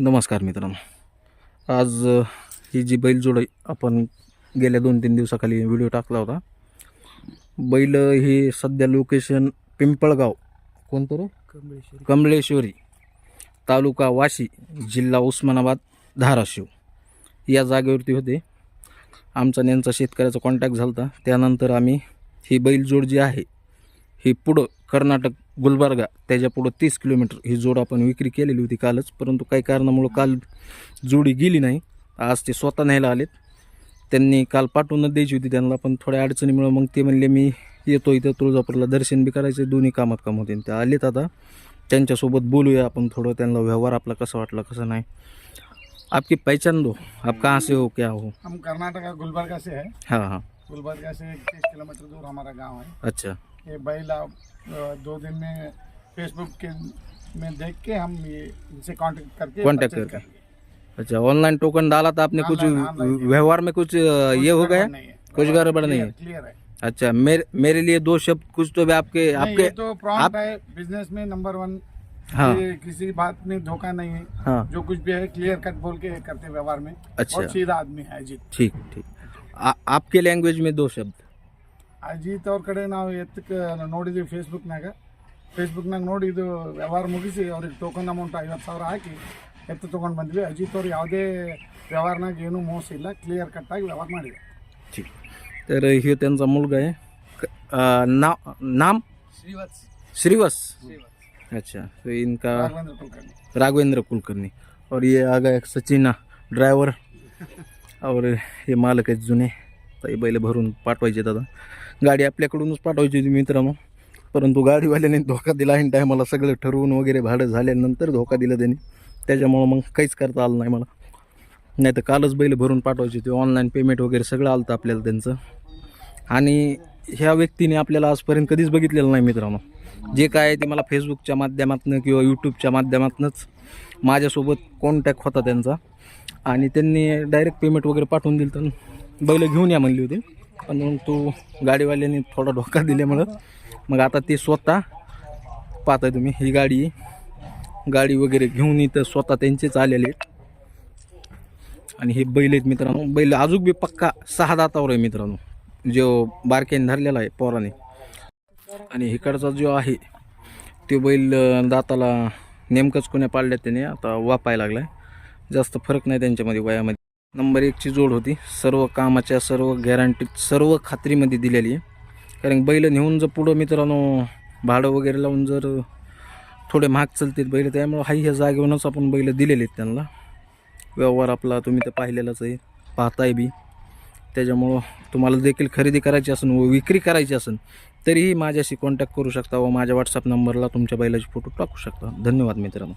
नमस्कार मित्रांनो. आज ही जी बैलजोड आपण गेल्या दोन तीन दिवसाखाली व्हिडिओ टाकला होता बैल ही सध्या लोकेशन पिंपळगाव. कोणतं रे? कमळेश्वरी. तालुका वाशी जिल्हा उस्मानाबाद धाराशिव. या जागेवरती होते. आमचा त्यांचा शेतकऱ्याचा कॉन्टॅक्ट झाला होता त्यानंतर आम्ही ही बैलजोड जी आहे ही पुढं कर्नाटक गुलबर्गा त्याच्या पुढं तीस किलोमीटर ही जोड आपण विक्री केलेली होती कालच परंतु काही कारणामुळं काल जोडी गेली नाही. आज ते स्वतः न्यायला आलेत. त्यांनी काल पाठवून द्यायची होती त्यांना पण थोड्या अडचणीमुळं मग ते म्हणले मी येतो इथं तुळजापूरला दर्शन बी करायचं दोन्ही कामात काम होते ते आलेत आता. त्यांच्यासोबत बोलूया आपण थोडं त्यांना व्यवहार आपला कसा वाटला कसा नाही. आपकी पहचान दो आप कहाँ से हो क्या हो? हम कर्नाटका गुलबर्गा से है। हाँ हाँ। गुलबर्गा से तीस किलोमीटर दूर हमारा गांव है। अच्छा। ये बैल दो दिन में फेसबुक के में देख के हम ये इनसे कांटेक्ट करके purchase करके। अच्छा ऑनलाइन टोकन डाला था आपने कुछ Online, online। व्यवहार में कुछ ये हो गया? है। कुछ गड़बड़ नहीं है? क्लियर है। अच्छा मेरे मेरे लिए दो शब्द कुछ तो भी आपके आपके तो आप- है बिज़नेस में नंबर वन हाँ। किसी बात में धोखा नहीं है। हाँ। जो कुछ भी है क्लियर कट बोल के करते व्यवहार में। अच्छा। सीधा आदमी है अजीत। ठीक ठीक। आपके लैंग्वेज में दो शब्द। ಅಜಿತ್ ಅವ್ರ ಕಡೆ ನಾವು ಎತ್ತಕ್ಕೆ ನೋಡಿದ್ವಿ ಫೇಸ್ಬುಕ್ನಾಗ ಫೇಸ್ಬುಕ್ನಾಗ ನೋಡಿ ಇದು ವ್ಯವಹಾರ ಮುಗಿಸಿ ಅವ್ರಿಗೆ ಟೋಕನ್ ಅಮೌಂಟ್ ಐವತ್ತು ಸಾವಿರ ಹಾಕಿ ಎತ್ತು ತೊಗೊಂಡು ಬಂದ್ವಿ ಅಜಿತ್ ಅವ್ರು ಯಾವುದೇ ವ್ಯವಹಾರನಾಗ ಏನೂ ಮೋಸ ಇಲ್ಲ ಕ್ಲಿಯರ್ ಕಟ್ಟಾಗಿ ವ್ಯವಹಾರ ಮಾಡಿದೆ ठीक तर हे त्यांचा मुलगा आहे क- अ, नाव नाम श्रीवत्स अच्छा तो इनका ರಾಘವೇಂದ್ರ ಕುಲಕರ್ಣಿ राघवेंद्र कुलकर्णी और ये आ गया सचिना ड्रायव्हर और हे मालक आहेत जुने ताई बैल भरून पाठवायचे दादा गाडी आपल्याकडूनच पाठवायची होती मित्रांनो. परंतु गाडीवाल्याने धोका दिला. आहे टायमाला सगळं ठरवून वगैरे भाडं झाल्यानंतर धोका दिला त्यांनी. त्याच्यामुळं मग काहीच करता आलं नाही मला. नाही तर कालच बैल भरून पाठवायची होती. ऑनलाईन पेमेंट वगैरे सगळं आलं आपल्याला त्यांचं. आणि ह्या व्यक्तीने आपल्याला आजपर्यंत कधीच बघितलेलं नाही मित्रांनो. जे काय आहे ते मला फेसबुकच्या माध्यमातून किंवा यूट्यूबच्या माध्यमातूनच माझ्यासोबत कॉन्टॅक्ट होता त्यांचा. आणि त्यांनी डायरेक्ट पेमेंट वगैरे पाठवून दिलं. तर बैल घेऊन या म्हणली होती. पण मग तो गाडीवाल्याने थोडा धोका दिल्यामुळं मग आता ते स्वतः पाहताय तुम्ही ही गाडी गाडी वगैरे घेऊन इथं स्वतः त्यांचेच आलेले आणि हे बैल आहेत मित्रांनो. बैल अजून बी पक्का सहा दातावर आहे मित्रांनो. जो बारक्याने धरलेला आहे पोराने. आणि इकडचा जो आहे तो बैल दाताला नेमकंच कोण्या पाळल्यात त्याने आता वापायला लागलाय. जास्त फरक नाही त्यांच्यामध्ये वयामध्ये. नंबर एकची जोड होती. सर्व कामाच्या सर्व गॅरंटी सर्व खात्रीमध्ये दिलेली आहे. कारण बैल नेऊन जर पुढं मित्रांनो भाडं वगैरे लावून जर थोडे महाग चालतील बैल त्यामुळं हाही ह्या जागेवरूनच आपण बैल दिलेले आहेत त्यांना. व्यवहार आपला तुम्ही तर पाहिलेलाच आहे. पाहताय बी. त्याच्यामुळं तुम्हाला देखील खरेदी करायची असेल व विक्री करायची असेल तरीही माझ्याशी कॉन्टॅक्ट करू शकता व माझ्या व्हॉट्सअप नंबरला तुमच्या बैलाचे फोटो टाकू शकता. धन्यवाद मित्रांनो.